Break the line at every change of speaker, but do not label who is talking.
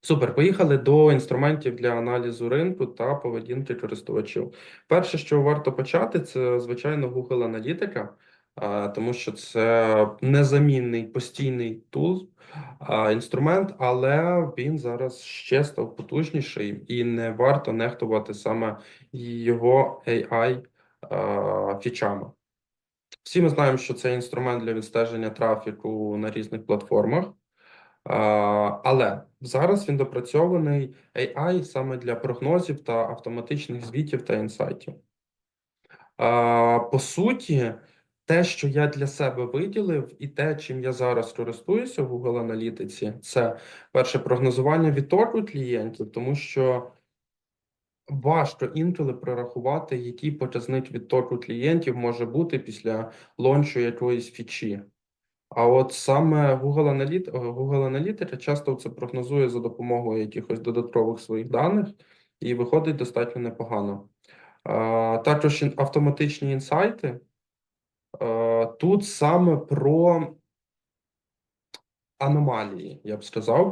Супер, поїхали до інструментів для аналізу ринку та поведінки користувачів. Перше, що варто почати, це звичайно Google Аналітика, тому що це незамінний постійний тул, інструмент, але він зараз ще став потужніший і не варто нехтувати саме його AI фічами. Всі ми знаємо, що це інструмент для відстеження трафіку на різних платформах. Але зараз він допрацьований AI саме для прогнозів та автоматичних звітів та інсайтів. По суті, те, що я для себе виділив, і те, чим я зараз користуюся в Google Аналітиці, це перше прогнозування відторгу клієнтів, тому що важко інколи прорахувати, який показник відторгу клієнтів може бути після лончу якоїсь фічі. А от саме Google Аналіт... Google Аналітика часто це прогнозує за допомогою якихось додаткових своїх даних, і виходить достатньо непогано. Також автоматичні інсайти. Тут саме про аномалії, я б сказав.